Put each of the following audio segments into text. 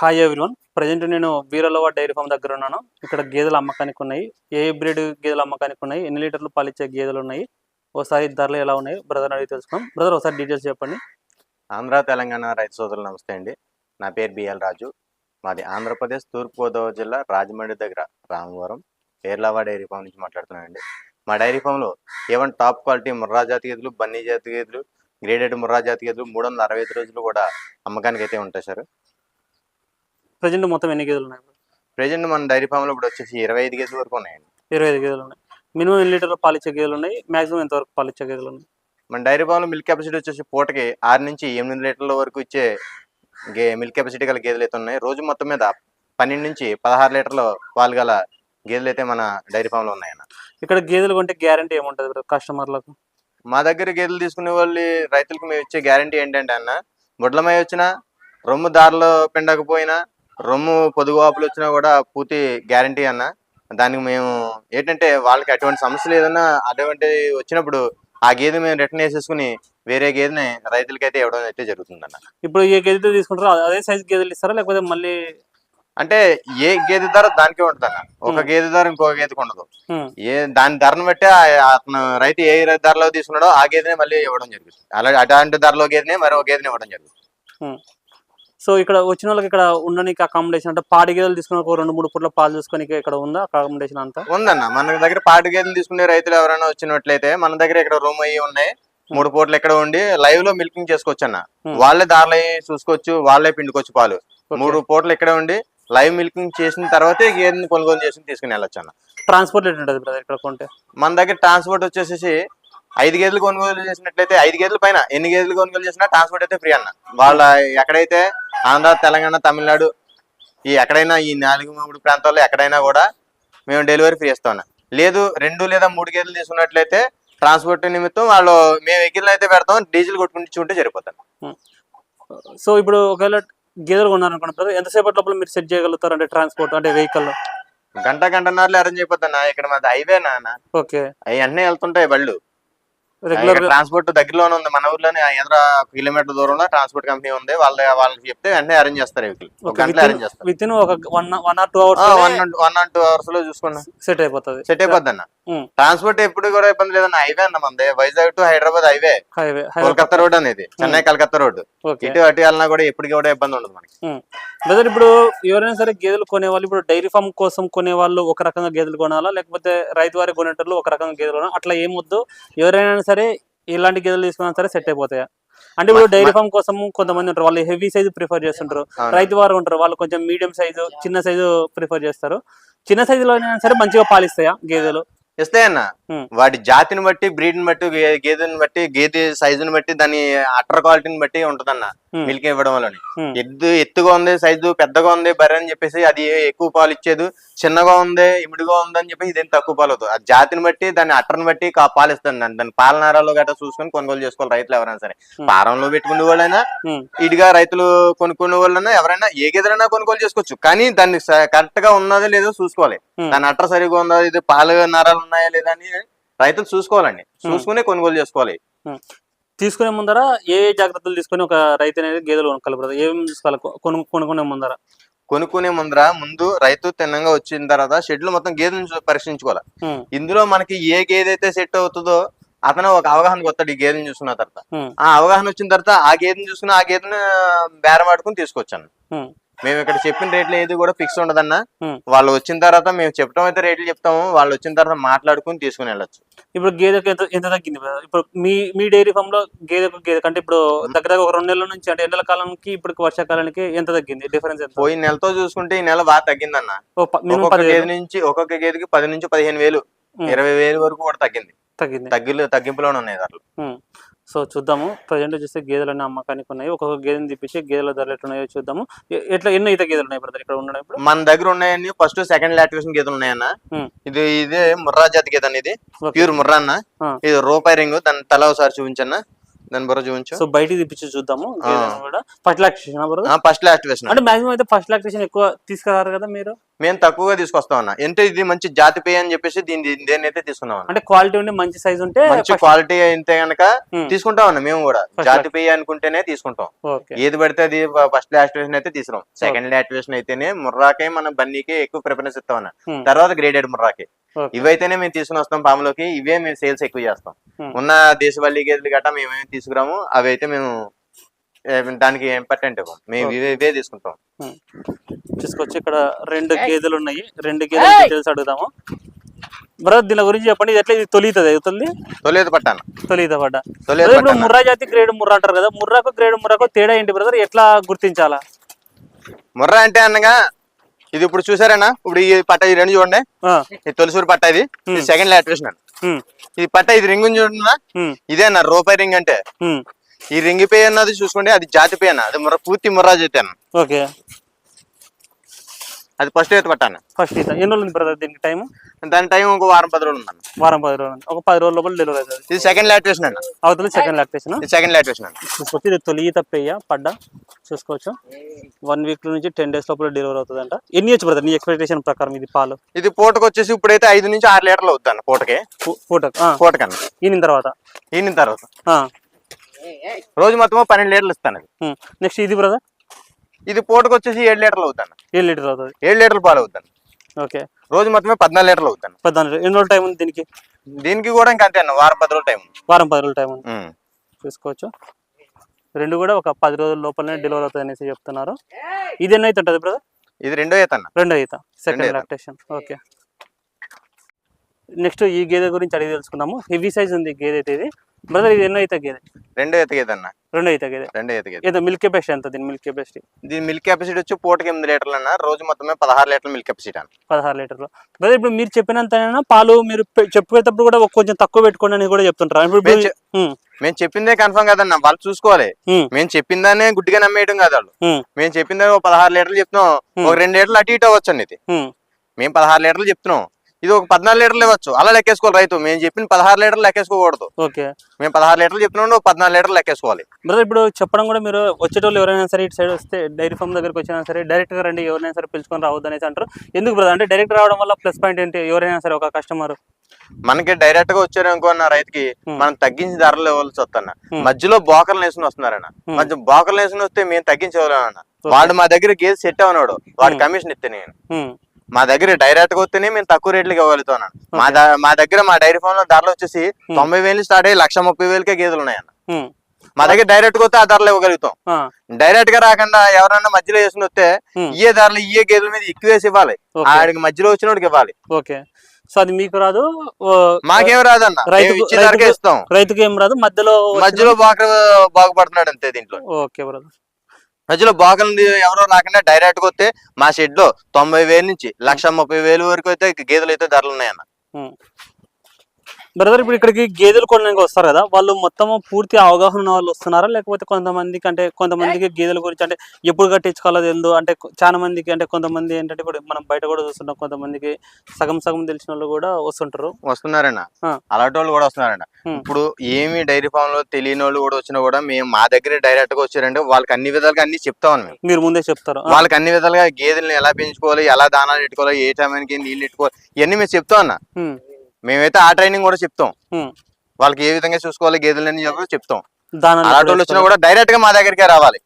Hi everyone present నేను వీరలవ dairy farm దగ్గర ఉన్నాను. ఇక్కడ గేదెలు అమ్మకానికి ఉన్నాయి. ఏ బ్రీడ్ గేదెలు అమ్మకానికి ఉన్నాయి? ఎన్ని లీటర్లు పాలిచ్చే గేదెలు ఉన్నాయి? ఒకసారి ధరలు ఎలా ఉన్నాయి? బ్రదర్ అడిగి తెలుసుకున్నాం బ్రదర్ ఒకసారి డీటెయిల్స్ చెప్పండి. ఆంధ్ర తెలంగాణ రైతు సోదరులు నమస్తే అండి. నా పేరు బిఎల్ రాజు. మాది ఆంధ్రప్రదేశ్ తూర్పుగోదావరి జిల్లా రాజమండ్రి దగ్గర రామవరం పేర్లావా డైరీ ఫామ్ నుంచి మాట్లాడుతున్నానండి. మా డైరీ ఫామ్లో ఏవన్ టాప్ క్వాలిటీ ముర్రా జాతి గేదెలు బన్నీ జాతి గేదెలు గ్రేడెడ్ ముర్రా జాతి గేదెలు మూడు వందల అరవై ఐదు రోజులు కూడా అమ్మకానికి అయితే ఉంటాయి సార్. ప్రజెంట్ మొత్తం ఎన్ని గేదెలు ఉన్నాయి? ప్రజెంట్ మన డైరీ ఫామ్లో ఇప్పుడు వచ్చేసి ఇరవై ఐదు గేదెల వరకు ఉన్నాయండి ఇరవై ఐదు గేదెలు ఉన్నాయి. మినిమం ఎన్ని లీటర్లు పాలిచ్చే గేదెలు ఉన్నాయి? మాక్సిమం ఎంతవరకు పాలిచ్చే గేదెలు ఉన్నాయి? మన డైరీ ఫామ్లో మిల్క్ కెపాసిటీ వచ్చేసి పూటకి ఆరు నుంచి ఎనిమిది లీటర్ల వరకు ఇచ్చే గే మిల్క్ కెపాసిటీ గల గేదెలు అయితే ఉన్నాయి. రోజు మొత్తం మీద పన్నెండు నుంచి పదహారు లీటర్ల పాలు గల గేదెలు అయితే మన డైరీ ఫామ్లో ఉన్నాయన్న ఇక్కడ గేదెలు కొంటే గ్యారంటీ ఏముంటుంది కస్టమర్లకు? మా దగ్గర గేదెలు తీసుకునే వాళ్ళు రైతులకు మేము ఇచ్చే గ్యారంటీ ఏంటంటే అన్న బొడ్లమై వచ్చినా రొమ్ము దారిలో పిండకపోయినా రొమ్ము పొదుగు వాపులు వచ్చినా కూడా పూర్తి గ్యారంటీ అన్న. దానికి మేము ఏంటంటే వాళ్ళకి అటువంటి సమస్యలు ఏదన్నా అటువంటి వచ్చినప్పుడు ఆ గేదె మేము రిటర్న్ వేసేసుకుని వేరే గేదెని రైతులకి అయితే ఇవ్వడం అయితే జరుగుతుందన్న. ఇప్పుడు ఏ గేదెతో తీసుకుంటారో అదే సైజ్ గేదెలు ఇస్తారా లేకపోతే మళ్ళీ అంటే ఏ గేదె ధర దానికే ఉంటుంది ఒక. గేదె ధర ఇంకో గేదెకి ఉండదు. ఏ దాని ధరను బట్టి ఆ- అతను రైతు ఏ ధరలో తీసుకున్నాడో ఆ గేదెనే మళ్ళీ ఇవ్వడం జరుగుతుంది. అలాగే అటువంటి ధరలో గేదెనే మరో గేదెని ఇవ్వడం జరుగుతుంది. సో ఇక్కడ వచ్చిన వాళ్ళకి ఇక్కడ ఉండడానికి అకామిడేషన్ అంటే పాడి గేదెలు తీసుకుని ఒక రెండు మూడు పూట్ల పాలు చూసుకొని ఇక్కడ ఉందా అకామిడేషన్ అంతా? ఉందన్న. మన దగ్గర పాటి గేదెలు తీసుకునే రైతులు ఎవరైనా వచ్చినట్లయితే మన దగ్గర ఇక్కడ రూమ్ అయ్యి ఉన్నాయి. మూడు పూటలు ఇక్కడ ఉండి లైవ్లో మిల్కింగ్ చేసుకోవచ్చు అన్న Hmm. వాళ్ళే దారిలో చూసుకోవచ్చు వాళ్ళే పిండుకోవచ్చు పాలు. మూడు పూటలు ఇక్కడ ఉండి లైవ్ మిల్కింగ్ చేసిన తర్వాతే గేదెని కొనుగోలు చేసి తీసుకుని వెళ్ళొచ్చు అన్న ట్రాన్స్పోర్ట్ రేట్ ఉంటుంది బ్రదర్ ఇక్కడ కొంటే? మన దగ్గర ట్రాన్స్పోర్ట్ వచ్చేసేసి ఐదు గేదెలు కొనుగోలు చేసినట్లయితే ఐదు గేదెల పైన ఎన్ని గేదెలు కొనుగోలు చేసినా ట్రాన్స్పోర్ట్ అయితే ఫ్రీ అన్న. వాళ్ళ ఎక్కడైతే ఆంధ్ర తెలంగాణ తమిళనాడు ఈ ఎక్కడైనా ఈ నాలుగు మూడు ప్రాంతాల్లో ఎక్కడైనా కూడా మేము డెలివరీ ఫ్రీ ఇస్తాం. లేదు రెండు లేదా మూడు గేదెలు తీసుకున్నట్లయితే ట్రాన్స్పోర్ట్ నిమిత్తం వాళ్ళు మేము వెహికల్ అయితే పెడతాం డీజిల్ కొట్టుకుని ఉంటే సరిపోతాం. సో ఇప్పుడు ఒకవేళ గేదెలు కొన్నారనుకోండి బ్రదర్ ఎంతసేపటి లోపల మీరు సెట్ చేయగలుగుతారు? అంటే ట్రాన్స్పోర్ట్ అంటే వెహికల్? గంట గంటన్నరలో అరేంజ్ అయిపోతాం ఇక్కడ మాది హైవే నాన్న ఓకే. అవి అన్నీ వెళ్తుంటాయి బళ్ళు. రెగ్యులర్ ట్రాన్స్పోర్ట్ దగ్గరలోనే ఉంది. మన ఊర్లోనే ఎదుర కిలోమీటర్ దూరంలో ట్రాన్స్పోర్ట్ కంపెనీ ఉంది. వాళ్ళ వాళ్ళకి చెప్తే వెంటనే అరేంజ్ చేస్తారు వెహికల్ ఒక గంటలో అరేంజ్ చేస్తారు. విత్ ఇన్ ఒక one one or two hours one one and two అవర్స్లో చూసుకోండి సెట్ అయిపోతుంది. సెట్ అయిపోద్ది అన్న. ట్రాన్స్పోర్ట్ ఎప్పుడు కూడా ఇబ్బంది లేదన్న హైవే అన్న మంది Vizag to Hyderabad highway. Highway Kolkata road అనేది. చెన్నై కలకత్తా రోడ్. ఓకే. ఇటు అటు వెళ్ళినా కూడా ఎప్పటికీ కూడా ఇబ్బంది ఉండదు మనకి. బ్రదర్ ఇప్పుడు ఎవరైనా సరే గేదెలు కొనే వాళ్ళు ఇప్పుడు డైరీ ఫామ్ కోసం కొనే వాళ్ళు ఒక రకంగా గేదెలు కొనాలా? లేకపోతే రైతు వారి కొనేటోళ్ళు ఒక రకంగా గేదెలు కొనాలా? అట్లా ఏమొద్దు ఎవరైనా సరే ఇలాంటి గేదెలు తీసుకున్నా సరే సెట్ అయిపోతాయా? అంటే ఇప్పుడు డైరీ ఫామ్ కోసం కొంతమంది ఉంటారు. వాళ్ళు హెవీ సైజు ప్రిఫర్ చేస్తుంటారు. రైతు వారు ఉంటారు. వాళ్ళు కొంచెం మీడియం సైజు చిన్న సైజు ప్రిఫర్ చేస్తారు. చిన్న సైజులో అయినా సరే మంచిగా పాలిస్తాయా గేదెలు? ఇస్తాయన్న. వాటి జాతిని బట్టి బ్రీడ్ని బట్టి గేదెని బట్టి గేదె సైజుని బట్టి దాని అటర్ క్వాలిటీని బట్టి ఉంటదన్న. మిల్క్ ఇవ్వడం వల్ల ఉమ్. ఎద్దు ఎత్తుగా ఉంది సైజు పెద్దగా ఉంది బర్రె అని చెప్పేసి అది ఎక్కువ పాలు ఇచ్చేది. చిన్నగా ఉంది ఇమిడిగా ఉంది అని చెప్పేసి ఇదేం తక్కువ పాలు అవుతుంది ఆ జాతిని బట్టి దాని అట్టర్ని బట్టి పాలు ఇస్తుంది దాని దాని పాలనారాలు గట్రా చూసుకొని కొనుగోలు చేసుకోవాలి రైతులు ఎవరైనా సరే. ఉమ్. పారంలో పెట్టుకునే వాళ్ళైనా. ఇటుగా రైతులు కొనుక్కునే వాళ్ళైనా ఎవరైనా ఏ గేదెలైనా కొనుగోలు చేసుకోవచ్చు. కానీ దాన్ని కరెక్ట్గా ఉన్నదో లేదో చూసుకోవాలి. దాని అట్టర్ సరిగా ఉందా ఇది పాలు నరాలు ఉన్నాయా లేదా అని రైతులు చూసుకోవాలండి. చూసుకునే కొనుగోలు చేసుకోవాలి. తీసుకునే ముందర ఏ జాగ్రత్తలు తీసుకొని ఒక రైతు అనేది గేదెలు కొనుక్కోవాలి బ్రదర్ ఏం చూసుకోవాలి కొను కొనుక్కునే ముందర కొనుక్కునే ముందర ముందు రైతు తిన్నంగా వచ్చిన తర్వాత షెడ్లు మొత్తం గేదెలను చూ- పరీక్షించుకోవాలి. ఇందులో మనకి ఏ గేదె అయితే సెట్ అవుతుందో అతను ఒక అవగాహనకు వస్తాడు ఈ గేదెని చూసుకున్న తర్వాత. ఆ అవగాహన వచ్చిన తర్వాత ఆ గేదెని చూసుకుని ఆ గేదెని బేరం ఆడుకుని తీసుకొచ్చాను. మేము ఇక్కడ చెప్పిన రేట్లు ఏది కూడా ఫిక్స్ ఉండదన్న. వాళ్ళు వచ్చిన తర్వాత మేము చెప్పడం అయితే రేట్లు చెప్తాము. వాళ్ళు వచ్చిన తర్వాత మాట్లాడుకుని తీసుకుని వెళ్ళొచ్చు. ఇప్పుడు గేదెకి ఎంత ఎంత తగ్గింది? ఇప్పుడు మీ మీ డైరీ ఫామ్లో గేదెకు గేదె కంటే ఇప్పుడు దగ్గర ఒక రెండు నెలల నుంచి అంటే ఎండల కాలానికి ఇప్పుడు వర్షాకాలానికి ఎంత తగ్గింది డిఫరెన్స్ ఎంత? పోయిన నెలతో చూసుకుంటే ఈ నెల బాగా తగ్గిందన్న. ఒక్కొక్క. గేదె నుంచి ఒక్కొక్క గేదెకి పది నుంచి పదిహేను వేలు. ఇరవై వేలు వరకు కూడా తగ్గింది. తగ్గింది. తగ్గిలు తగ్గింపులోనే ఉన్నాయి ధరలు. సో చూద్దాము. ప్రజెంట్ చూస్తే గేదెలన్నీ అమ్మకానికి ఉన్నాయి. ఒక్కొక్క గేదెని తెప్పించి గేదెల ధరలు ఎట్లా ఉన్నాయో చూద్దాము ఎట్లా ఎన్ని అయితే గేదెలు ఉన్నాయి బ్రదర్ ఇక్కడ ఉండడం ఇప్పుడు? మన దగ్గర ఉన్నాయని ఫస్ట్ సెకండ్ లాక్టేషన్ గేదెలు ఉన్నాయన్న. ఇది ఇదే ముర్రా జాతి గేదె ఇది. ప్యూర్ ముర్రా అన్న. ఇది రూపాయి రింగ్. దాని తల ఒకసారి చూపించన్న. దాని బుర్ర చూపించు. సో బయటికి తెప్పించి చూద్దాము. కూడా ఫస్ట్ లాక్టేషన్ ఫస్ట్ లాస్ట్ వేసిన అంటే మాక్సిమం అయితే ఫస్ట్ లాక్టేషన్ ఎక్కువ తీసుకురారు కదా మీరు? మేము తక్కువగా తీసుకొస్తాం అన్న. ఎంత ఇది మంచి జాతి పేయ అని చెప్పేసి దీని దీని- దేన్ని అయితే తీసుకున్నాం అన్న. అంటే క్వాలిటీ ఉండి మంచి సైజ్ ఉంటే మంచి క్వాలిటీ అయితే గనక Hmm. తీసుకుంటాం అన్న మేము కూడా. జాతి పేయ అనుకుంటేనే తీసుకుంటాం. ఓకే ఏది పడితే అది ఫస్ట్ లాక్టివేషన్ అయితే తీసుకురాం సెకండ్ లాక్టివేషన్ అయితేనే ముర్రాకే మనం బన్నీకి ఎక్కువ ప్రిఫరెన్స్ ఇస్తాం అన్న. Hmm. తర్వాత గ్రేడెడ్ ముర్రాకి. ఇవైతేనే మేము తీసుకుని వస్తాం పాములోకి. ఇవే మేము సేల్స్ ఎక్కువ చేస్తాం. ఉన్న దేశవల్లి గేదెలు గట్టా మేమేమి తీసుకురాము అవి అయితే మేము ఏ, దానికి ఇంపార్టెంట్ ఇవ్వం. మేము ఇవే ఇవే తీసుకుంటాం. తీసుకొచ్చి ఇక్కడ రెండు గేదెలు ఉన్నాయి. రెండు గేదెలు డీటెయిల్స్ అడుగుదాము. బ్రదర్ దీని గురించి చెప్పండి. ఇది ఎట్లా ఇది తొలితది? తొలి తొలేదు? పట్టాను. తొలిత పడ్డ తొలేదు బ్రదర్, ఇప్పుడు ముర్రా జాతి గ్రేడ్ ముర్రా అంటారు కదా. ముర్రాకు గ్రేడ్ ముర్రాకు తేడా ఏంటి బ్రదర్? ఎట్లా గుర్తించాలా? ముర్రా అంటే అనగా ఇది ఇప్పుడు చూసారేనా? ఇప్పుడు ఈ పట్ట ఈ రెండు చూడండి. ఇది తొలిసూరు పట్ట ఇది. సెకండ్ అండి ఉమ్, ఇది పట్ట ఇది రింగ్ చూడండి ఇదే అన్న రూపాయి రింగ్ అంటే. ఈ రింగ్ పే అన్నది చూసుకోండి అది జాతి పే అన్న. అది పూర్తి ముర్రా జాతి అన్న. ఓకే. అది ఫస్ట్ అయితే పట్టాను ఫస్ట్ ఈత ఎన్ని రోజులు ఉంది బ్రదర్ దీనికి టైం దాని టైం ఒక వారం పది రోజులు ఉందన్న. వారం పది రోజులు. ఒక పది రోజుల లోపల డెలివరీ అవుతుంది. ఇది సెకండ్ లాక్టివేషన్ అన్న. అవతల సెకండ్ ఇది సెకండ్ అన్న. చూసుకోవచ్చు ఇది తొలి ఈత పెయ్య పడ్డ. చూసుకోవచ్చు. వన్ వీక్ నుంచి టెన్ డేస్ లోపల డెలివరీ అవుతుంది అంట ఎన్ని వచ్చు బ్రదర్ నీ ఎక్స్పెక్టేషన్ ప్రకారం ఇది పాలు? ఇది పూటకు వచ్చేసి ఇప్పుడైతే ఐదు నుంచి ఆరు లీటర్లు అవుతుంది అన్న పూటకి పూటకు పూటకన్న. ఈనిన తర్వాత? ఈయన తర్వాత. రోజు మొత్తం పన్నెండు లీటర్లు ఇస్తాను నెక్స్ట్ ఇది బ్రదర్ ఇది పూటకు వచ్చేసి ఏడు లీటర్లు అవుతాను ఏడు లీటర్ అవుతుంది. ఏడు లీటర్లు పాలు అవుతాను ఓకే. రోజు మొత్తమే పద్నాలుగు లీటర్లు అవుతాను పద్నాలుగు ఎన్ని రోజులు టైం ఉంది దీనికి? దీనికి కూడా ఇంకా అంతే అన్న వారం పది రోజులు టైం. వారం పది రోజులు టైం. చూసుకోవచ్చు. రెండు కూడా ఒక పది రోజుల లోపలనే డెలివరీ అవుతుంది అనేసి చెప్తున్నారు. ఇది ఎన్ని అయితే ఉంటుంది బ్రదర్ ఇది రెండో ఈత అన్న. రెండో ఈత. సెకండ్. లాక్టేషన్ ఓకే నెక్స్ట్ ఈ గేదె గురించి అడిగి తెలుసుకుందాము. హెవీ సైజ్ ఉంది గేదె అయితే ఇది. బ్రదర్ ఇది ఎన్నో గేదె రెండో ఈత గేదె అన్న రెండో గేదె రెండో ఈత గేదె ఏదో మిల్క్ కెపాసిటీ ఎంత దీని మిల్క్ కెపాసిటీ దీని మిల్క్ కెపాసిటీ వచ్చి పూటకి ఎనిమిది లీటర్లు అన్న రోజు మొత్తమే పదహారు లీటర్ల మిల్క్ కెపాసిటీ అన్న. పదహారు లీటర్లు. బ్రదర్ ఇప్పుడు మీరు చెప్పినంత పాలు మీరు చెప్పుకునేటప్పుడు కూడా కొంచెం తక్కువ పెట్టుకోండి అని కూడా చెప్తుంటారు? ఇప్పుడు మేము చెప్పిందే కన్ఫర్మ్ కదన్న వాళ్ళు చూసుకోవాలి. మేము చెప్పిందానే గుడ్డిగా నమ్మేయడం కాదు వాళ్ళు. మేము చెప్పిందే ఒక పదహారు లీటర్లు చెప్తున్నాం ఒక రెండు లీటర్లు అటు ఇటు అవ్వచ్చు ఇది. ఉమ్. మేము పదహారు లీటర్లు చెప్తున్నాం ఇది ఒక పద్నాలుగు లీటర్లు ఇవ్వచ్చు. అలా లెక్కేసుకోవాలి రైతు. మేము చెప్పిన పదహారు లీటర్లు లెక్కేసుకోకూడదు. ఓకే. మేము పదహారు లీటర్లు ఒక పద్నాలుగు లీటర్లు లెక్కేసుకోవాలి. బ్రదర్ ఇప్పుడు చెప్పడం కూడా మీరు వచ్చేటోళ్ళు ఎవరైనా సరే ఇటు సైడ్ వస్తే డైరీ ఫామ్ దగ్గరికి వచ్చినా సరే డైరెక్ట్గా రండి ఎవరైనా సరే పిలుచుకొని రావద్దు అనేసి అంటారు. ఎందుకు బ్రదర్? అంటే డైరెక్ట్ రావడం వల్ల ప్లస్ పాయింట్ ఏంటి? ఎవరైనా సరే ఒక కస్టమర్. మనకి డైరెక్ట్గా వచ్చారు అనుకున్న రైతుకి. మనం తగ్గించి ధరలు ఇవ్వాల్సి వస్తున్నా. మధ్యలో బోకర్లు వేసుకుని వస్తున్నారన్న. మధ్య బోకర్లు వేసుకుని వస్తే మేము తగ్గించగలమన్న వాడు మా దగ్గర గేదె సెట్ అవనాడు వాడు. కమిషన్ ఇస్తే నేను. మా దగ్గర డైరెక్ట్గా వస్తేనే మేము తక్కువ రేట్లకి ఇవ్వగలుగుతాను మా మా దగ్గర మా డైరీ ఫామ్లో ధరలు వచ్చేసి తొంభై వేలు స్టార్ట్ అయ్యి లక్ష ముప్పై వేలకే గేదెలు ఉన్నాయన్న. మా దగ్గర డైరెక్ట్గా వస్తే ఆ ధరలు ఇవ్వగలుగుతాం. డైరెక్ట్గా రాకుండా ఎవరన్నా మధ్యలో వేసుకుని వస్తే. ఇయ్యే ధరలు ఇయ్యే గేదెల మీద ఎక్కువ వేసి ఇవ్వాలి. ఆడికి మధ్యలో వచ్చినోడికి ఇవ్వాలి. ఓకే. సో అది మీకు రాదు మాకేం రాదన్న. రైతుకు- ఇస్తాం. రైతుకి ఏం రాదు మధ్యలో వచ్చిన- మధ్యలో బాగా బాగుపడుతున్నాడు అంతే దీంట్లో. ఓకే బ్రదర్ మధ్యలో బాకలు ఎవరో రాకుండా డైరెక్ట్గా వస్తే మా షెడ్లో తొంభై వేలు నుంచి లక్ష ముప్పై వేలు వరకు అయితే గేదెలు అయితే ధరలు ఉన్నాయన్న. బ్రదర్ ఇప్పుడు ఇక్కడికి గేదెలు కొనడానికి వస్తారు కదా వాళ్ళు మొత్తం పూర్తి అవగాహన ఉన్న వాళ్ళు వస్తున్నారా? లేకపోతే కొంతమందికి అంటే కొంతమందికి గేదెల గురించి అంటే ఎప్పుడు కట్టించుకోవాలో తెలియదు అంటే చాలా మందికి అంటే కొంతమంది ఏంటంటే ఇప్పుడు మనం బయట కూడా చూస్తున్నాం కొంతమందికి సగం సగం తెలిసిన వాళ్ళు కూడా వస్తుంటారు. వస్తున్నారన్న. అలాంటి వాళ్ళు కూడా వస్తున్నారన్న. ఇప్పుడు ఏమి డైరీ ఫామ్లో తెలియని వాళ్ళు కూడా వచ్చినా కూడా మేము మా దగ్గర డైరెక్ట్గా వచ్చారంటే వాళ్ళకి అన్ని విధాలుగా అన్ని మేము. మీరు ముందే చెప్తారు. వాళ్ళకి అన్ని విధాలుగా గేదెల్ని ఎలా పెంచుకోవాలి ఎలా దానాలు పెట్టుకోవాలి ఏ టైంకి నీళ్ళు పెట్టుకోవాలి ఇవన్నీ మేము చెప్తాం అన్న. మేమైతే ఆ ట్రైనింగ్ కూడా చెప్తాం. వాళ్ళకి ఏ విధంగా చూసుకోవాలి గేదెలని చెప్పి చెప్తాం. అలాంటి వాళ్ళు వచ్చినా కూడా డైరెక్ట్గా మా దగ్గరికే రావాలి.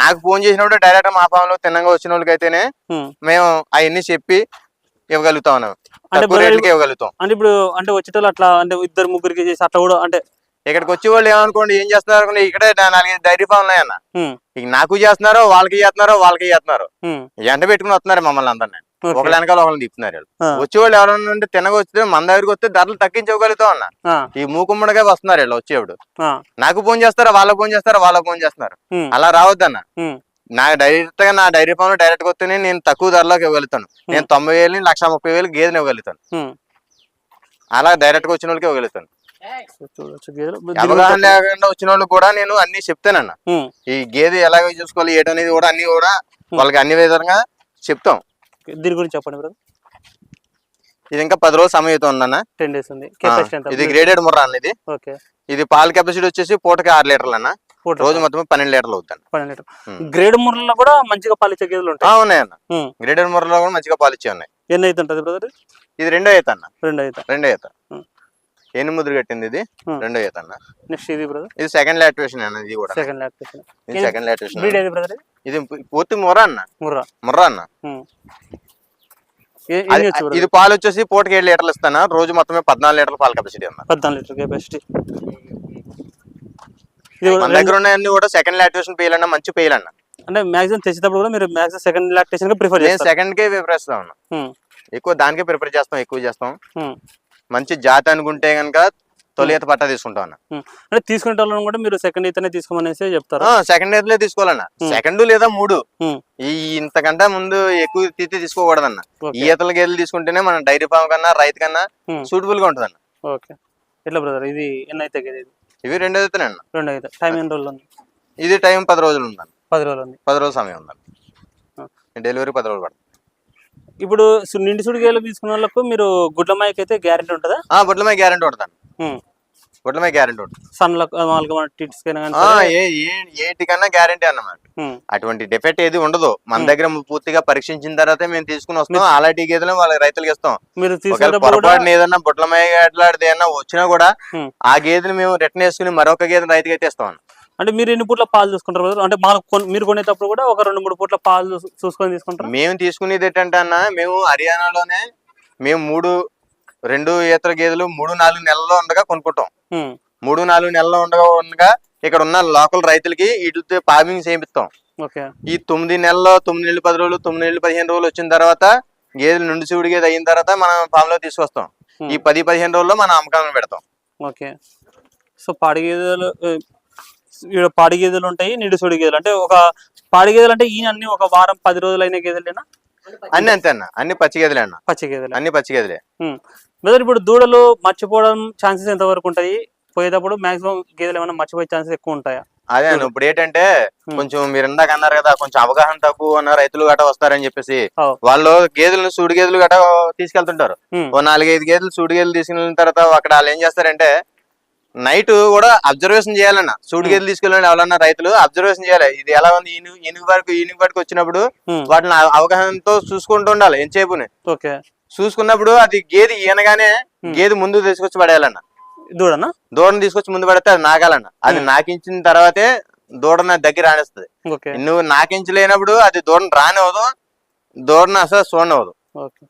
నాకు ఫోన్ చేసినప్పుడు డైరెక్ట్ మా ఫామ్లో తిన్నగా వచ్చిన వాళ్ళకి అయితేనే ఉమ్. మేము అవన్నీ చెప్పి ఇవ్వగలుగుతాం ఇవ్వగలుగుతాం. అంటే ఇప్పుడు అంటే వచ్చేటోళ్ళు అట్లా అంటే ఇద్దరు ముగ్గురికి చేసి అట్లా కూడా అంటే ఇక్కడికి వచ్చే వాళ్ళు ఏమనుకోండి ఏం చేస్తున్నారు అనుకోండి ఇక్కడే నాలుగైదు డైరీ ఫామ్ ఉన్నాయన్న. నాకు చేస్తున్నారు వాళ్ళకి చేస్తున్నారు వాళ్ళకి చేస్తున్నారు. ఎంట పెట్టుకుని వస్తున్నారు మమ్మల్ని అందరినీ. ఒకళ్ళ వెనకాల ఒకళ్ళని తిప్పుతున్నారు వీళ్ళు. ఆ, వచ్చే వాళ్ళు ఎవరైనా ఉంటే తినగా వస్తే మన దగ్గరికి వస్తే ధరలు తగ్గించగలుగుతాం అన్న ఈ మూకుమ్మడిగా వస్తున్నారు వీళ్ళు వచ్చేవాడు. నాకు ఫోన్ చేస్తారా వాళ్ళకి ఫోన్ చేస్తారా వాళ్ళకి ఫోన్ చేస్తున్నారు. అలా రావద్దన్న. ఉమ్, నా డైరెక్ట్గా నా డైరీ ఫామ్లో డైరెక్ట్ వస్తేనే నేను తక్కువ ధరలోకి ఇవ్వగలుగుతాను. నేను తొంభై వేలు లక్ష ముప్పై వేలు గేదెని ఇవ్వగలుగుతాను. అలా డైరెక్ట్గా వచ్చిన వాళ్ళకి ఇవ్వగలుగుతాను. అవగాహన లేకుండా వచ్చిన వాళ్ళు కూడా నేను అన్ని చెప్తానన్న. ఈ గేదె ఎలాగ చూసుకోవాలి ఏటనేది కూడా అన్ని కూడా వాళ్ళకి అన్ని విధంగా చెప్తాం. దీని గురించి చెప్పండి బ్రదర్ ఇది ఇంకా పది రోజులు సమయం అయితే ఉందన్న టెన్ డేస్ ఉంది. ఆ, కెపాసిటీ ఎంత ఇది గ్రేడెడ్ ముర్రా అన్న ఇది. ఓకే. ఇది పాల కెపాసిటీ వచ్చేసి పూటకి ఆరు లీటర్లు అన్న. రోజు మొత్తం పన్నెండు లీటర్లు అవుతుంది పన్నెండు లీటర్. గ్రేడ్ ముర్రలో కూడా మంచిగా పాలిచ్చే గేదెలు ఆ, ఉంటాయి ఉన్నాయన్న. గ్రేడెడ్ ముర్రలో కూడా మంచిగా పాలు ఇచ్చి ఉన్నాయి. ఎన్ని అయితే ఉంటుంది బ్రదర్? ఇది రెండో ఈత అన్న. రెండు అయితే రెండో ఈత. ముద్ర కట్టింది ఇది. రెండో ఈత అన్న నెక్స్ట్ ఇది బ్రదర్? ఇది సెకండ్ లాక్టివేషన్ అన్న ఇది కూడా. సెకండ్ లాక్టేషన్ ఇది సెకండ్ లాక్టివేషన్ బ్రీడ్ ఏది బ్రదర్ ఇది? పూర్తి ముర్రా అన్న. ముర్రా. ముర్రా అన్న. ఇది పాలు వచ్చేసి పూటకి ఏడు లీటర్లు ఇస్తాను? రోజు మొత్తమే పద్నాలుగు లీటర్ల పాల కెపాసిటీ అన్న పద్నాలుగు లీటర్ కెపాసిటీ ఇది మన దగ్గర ఉన్నాయన్ని కూడా సెకండ్ లాక్టివేషన్ పేయాలన్న మంచి పేయాలన్న అంటే మాక్సిమం తెచ్చేటప్పుడు కూడా మీరు మాక్సిమం సెకండ్ లాక్టేషన్గా ప్రిఫర్ చేస్తారు. సెకండ్ కే ప్రిఫర్ చేస్తాం. ఎక్కువ దానికే ప్రిఫర్ చేస్తాం ఎక్కువ చేస్తాం. మంచి జాతి అనుకుంటే కనుక తొలి ఈత పట్టా తీసుకుంటాం అన్న. అంటే తీసుకునే వాళ్ళని కూడా మీరు సెకండ్ అయితేనే తీసుకోమనేసి చెప్తారు? సెకండ్ ఇయర్లో తీసుకోవాలన్న. సెకండ్ లేదా మూడు. ఈ ఇంతకంటే ముందు ఎక్కువ తీతే తీసుకోకూడదన్న. ఈతల గేదెలు తీసుకుంటేనే మన డైరీ ఫామ్ కన్నా రైతు కన్నా. సూటబుల్గా ఉంటదన్న. ఓకే. ఎట్లా బ్రదర్ ఇది ఎన్ని అయితే గేదె ఇది? ఇవి రెండు అయితేనే అన్న. రెండు అయితే టైం ఎన్ని రోజులు ఉంది? ఇది టైం పది రోజులు ఉందన్న. పది రోజులు ఉంది. పది రోజుల సమయం Hmm. డెలివరీ పది రోజులు పడుతుంది. ఇప్పుడు నిండి సుడి గేదెలు తీసుకున్న వాళ్ళకు మీరు గుడ్ల మాయకి అయితే గ్యారెంటీ ఉంటుందా? ఆ బొట్లమే గ్యారంటీ ఉంటుందన్న బొట్లమే గ్యారంటీ ఉంటుంది. ఏటికన్నా గ్యారంటీ అన్నమాట. అటువంటి డిఫెక్ట్ ఏది ఉండదు. మన. దగ్గర పూర్తిగా పరీక్షించిన తర్వాతే మేము తీసుకుని వస్తాం. అలాంటి గేదెలు వాళ్ళ రైతులకు ఇస్తాం. పొరపాటున ఏదన్నా బుట్లమయ్య ఏదన్నా వచ్చినా కూడా. ఆ గేదెని మేము రిటర్న్ వేసుకుని మరొక గేదెని రైతుకి అయితే ఇస్తాం అంటే మీరు ఎన్ని పూట్ల పాలు చూసుకుంటారు brother? అంటే మాకు మీరు కొనేటప్పుడు కూడా ఒక రెండు మూడు పూట్ల పాలు చూసు- చూసుకొని తీసుకుంటారు? మేము తీసుకునేది ఏంటంటే అన్న మేము హర్యానాలోనే మేము మూడు రెండు ఈతల గేదెలు మూడు నాలుగు నెలల్లో ఉండగా కొనుక్కుంటాం. మూడు నాలుగు నెలల్లో ఉండగా ఉండగా ఇక్కడ ఉన్న లోకల్ రైతులకి వీటితో చేపిస్తాం ఓకే. ఈ తొమ్మిది నెలల్లో తొమ్మిది నెలలు పది రోజులు తొమ్మిది నెలలు పదిహేను రోజులు వచ్చిన తర్వాత గేదెలు నుండి శివుడి గేదె అయిన తర్వాత మనం ఫామ్లో తీసుకొస్తాం. ఈ పది పదిహేను రోజుల్లో మనం అమ్మకాలను పెడతాం. ఓకే. సో పాడి గేదెలు పాడి గేదెలు ఉంటాయి నిండు సుడి గేదెలు. అంటే ఒక పాడి గేదెలు అంటే ఈయన అన్ని ఒక వారం పది రోజులు అయిన గేదెలేనా? అన్ని అంతే అన్న. అన్ని పచ్చి గేదెలే అన్న. పచ్చి గేదెలు. అన్ని పచ్చి గేదెలే. బ్రదర్ ఇప్పుడు దూడలు మర్చిపోవడం ఛాన్సెస్ ఎంత వరకు ఉంటాయి? పోయేటప్పుడు మాక్సిమం గేదెలు ఏమైనా మర్చిపోయే ఛాన్సెస్ ఎక్కువ ఉంటాయా? అదే అన్న. ఇప్పుడు ఏంటంటే. కొంచెం మీరు ఇందాక అన్నారు కదా కొంచెం అవగాహన తక్కువ ఉన్న రైతులు గట్రా వస్తారని చెప్పేసి. వాళ్ళు గేదెలను సూడి గేదెలు గట్రా తీసుకెళ్తుంటారు. ఓ నాలుగైదు గేదెలు సూడి గేదెలు తీసుకెళ్ళిన తర్వాత అక్కడ వాళ్ళు ఏం చేస్తారంటే నైట్ కూడా అబ్జర్వేషన్ చేయాలన్న. సూడి గేదెలు తీసుకెళ్ళిన ఎవరన్నా రైతులు అబ్జర్వేషన్ చేయాలి. ఇది ఎలా ఉంది? ఈను ఈనుగు వరకు ఈనుగు వరకు వచ్చినప్పుడు. వాటిని అవ- అవగాహనతో చూసుకుంటూ ఉండాలి ఎంతసేపుని చూసుకున్నప్పుడు అది గేదె ఈనగానే. గేదె ముందు తీసుకొచ్చి పడేయాలన్న. దూడనా? దూడని తీసుకొచ్చి ముందు పడితే అది నాగాలన్న. అది. నాకించిన తర్వాతే దూడని దగ్గర రాణిస్తుంది నువ్వు నాకించలేనప్పుడు అది దూడని రానివ్వదు దూడని అసలు చూడనివ్వదు ఓకే.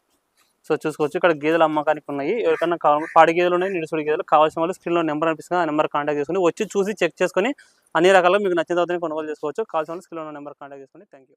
సో చూసుకోవచ్చు. ఇక్కడ గేదెలు అమ్మకానికి ఉన్నాయి. ఎవరికైనా కావాలి పాడి గేదెలు ఉన్నాయి నిడుసుడి గేదెలు కావాల్సిన వాళ్ళు స్క్రీన్లో నెంబర్ అనిపిస్తుంది. ఆ నెంబర్ కాంటాక్ట్ చేసుకుని వచ్చి చూసి చెక్ చేసుకొని అన్ని రకాలుగా మీకు నచ్చిన తర్వాత కొనుగోలు చేసుకోవచ్చు. కావాల్సిన వాళ్ళు స్క్రీన్లో నెంబర్ కాంటాక్ట్ చేసుకుని. Thank you